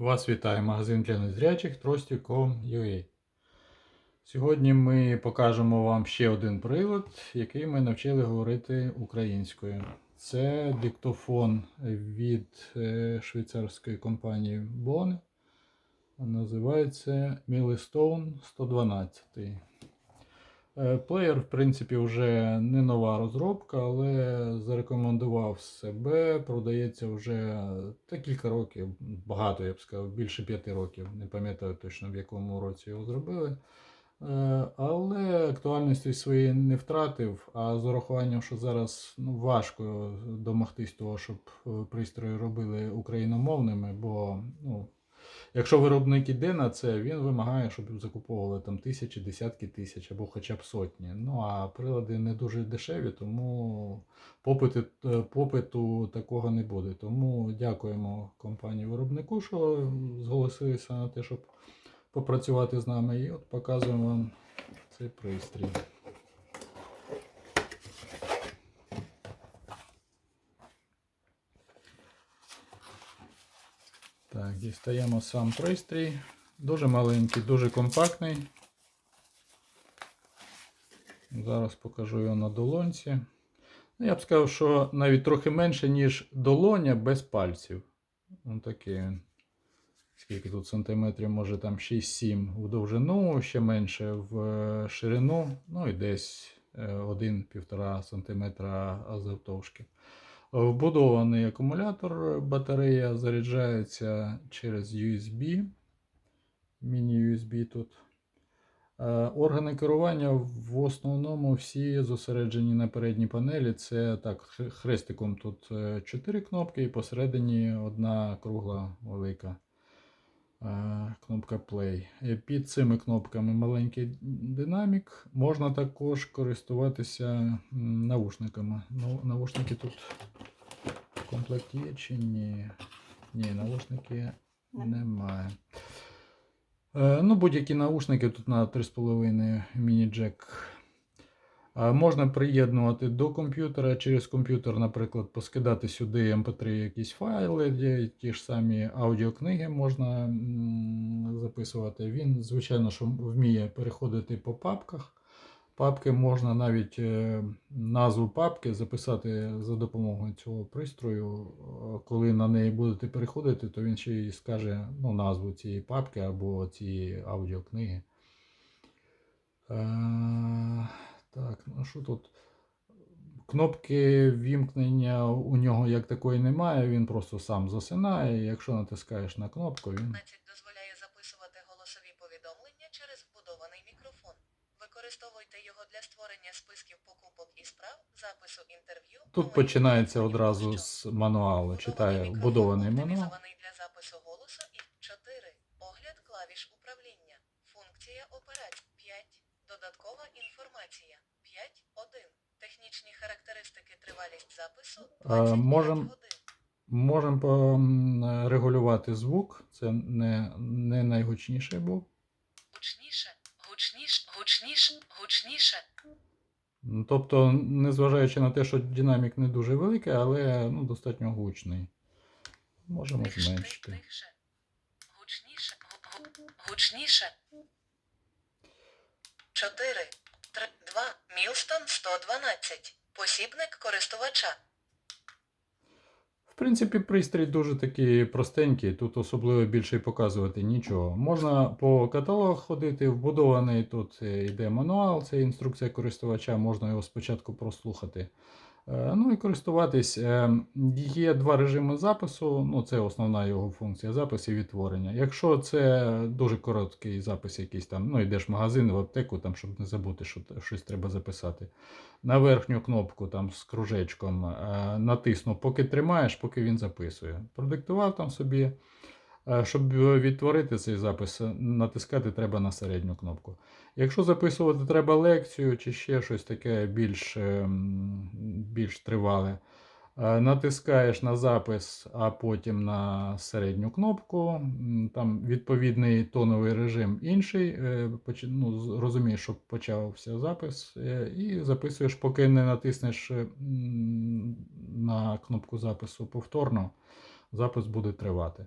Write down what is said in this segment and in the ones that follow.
Вас вітає магазин для незрячих Trosty.com.ua Сьогодні ми покажемо вам ще один прилад, який ми навчили говорити українською. Це диктофон від е, швейцарської компанії Bone. Називається Millstone 112. Е, Плеєр, в принципі, вже не нова розробка, але зарекомендував себе. Продається вже та кілька років, багато я б сказав, більше п'яти років. Не пам'ятаю точно в якому році його зробили. Е, Але актуальності своєї не втратив. А з урахуванням, що зараз ну, важко домогтись того, щоб е, пристрої робили україномовними, бо ну, Якщо виробник іде на це, він вимагає, щоб закуповували там тисячі, десятки тисяч або хоча б сотні. Ну а прилади не дуже дешеві, тому попиту, попиту такого не буде. Тому дякуємо компанії виробнику, що зголосилися на те, щоб попрацювати з нами. І от показуємо вам цей пристрій. Так, дістаємо сам пристрій. Дуже маленький, дуже компактний. Зараз покажу його на долонці. Ну, Я б сказав, що навіть трохи менше, ніж долоня без пальців. Ось такий. Скільки тут сантиметрів, може там 6-7 в довжину, ще менше в ширину, ну і десь 1-1,5 см завтовшки. Вбудований акумулятор, батарея заряджається через USB, міні-USB тут. Е, Органи керування в основному всі зосереджені на передній панелі. Це так, хрестиком тут 4 кнопки і посередині одна кругла велика е, кнопка Play. Під цими кнопками маленький динамік. Можна також користуватися навушниками. Ну, Навушники тут в комплекті є чи ні? Ні, навушники немає. Е, ну, Будь-які наушники тут на 3,5 міні-джек. Е, Можна приєднувати до комп'ютера через комп'ютер, наприклад, поскидати сюди MP3 якісь файли, ті ж самі аудіокниги можна записувати. Він, звичайно, що вміє переходити по папках. Папки можна навіть е, назву папки записати за допомогою цього пристрою. Е, Коли на неї будете переходити, то він ще й скаже ну, назву цієї папки або цієї аудіокниги. Так, ну що тут? Кнопки вімкнення у нього як такої немає, він просто сам засинає. Якщо натискаєш на кнопку, він дозволяє записувати голосові повідомлення через вбудований мікрофон. Використовуйте його для створення списків покупок і справ, запису інтерв'ю. тут починається одразу з мануалу. Читає вбудований мануал. Технічні характеристики тривалість запису А, 25 можем- Можемо регулювати звук, це не, не найгучніший був. Гучніше, гучніше, гучніше, гучніше. Ну, Тобто, незважаючи на те, що динамік не дуже великий, але ну, достатньо гучний. Можемо Тихше, зменшити. тихше. Гучніше, гу- гу- гучніше. 4, 3, 2, Мілстон 112. Посібник користувача. В принципі, пристрій дуже такий простенький, тут особливо більше й показувати нічого. Можна по каталогах ходити, вбудований тут е, йде мануал, це інструкція користувача, можна його спочатку прослухати. Е, Ну і користуватись. Е, Є два режими запису, ну це основна його функція запис і відтворення. Якщо це дуже короткий запис, якийсь там, ну йдеш в магазин, в аптеку, там, щоб не забути, що щось треба записати. На верхню кнопку там з кружечком е, натиснув, поки тримаєш, поки він записує. Продиктував там собі. Е, Щоб відтворити цей запис, е, натискати треба на середню кнопку. Якщо записувати треба лекцію чи ще щось таке більш, більш тривале, е, натискаєш на запис, а потім на середню кнопку. Там відповідний тоновий режим інший. е, Ну, розумієш, що почався запис, е, і записуєш, поки не натиснеш е, на кнопку запису повторно, запис буде тривати.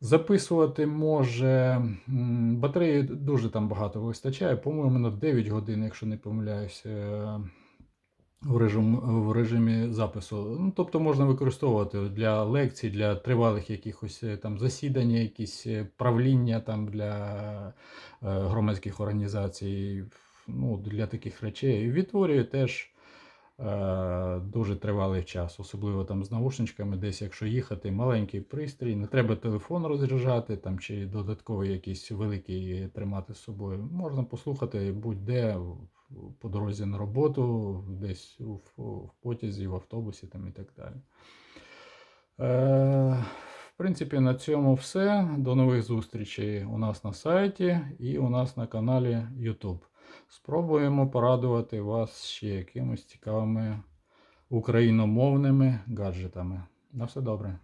Записувати може батареї дуже там багато вистачає, по-моєму, на 9 годин, якщо не помиляюсь, в, режим, в режимі запису. Ну, тобто можна використовувати для лекцій, для тривалих якихось е, там засідань, якісь е, правління там для е, громадських організацій, ну, для таких речей. Відтворює теж дуже тривалий час, особливо там з наушничками, десь якщо їхати, маленький пристрій, не треба телефон розряджати там, чи додатковий якийсь великий тримати з собою. Можна послухати будь-де по дорозі на роботу, десь в, в потязі, в автобусі там, і так далі. Е, в принципі, на цьому все. До нових зустрічей у нас на сайті і у нас на каналі YouTube. Спробуємо порадувати вас ще якимось цікавими україномовними гаджетами. На все добре.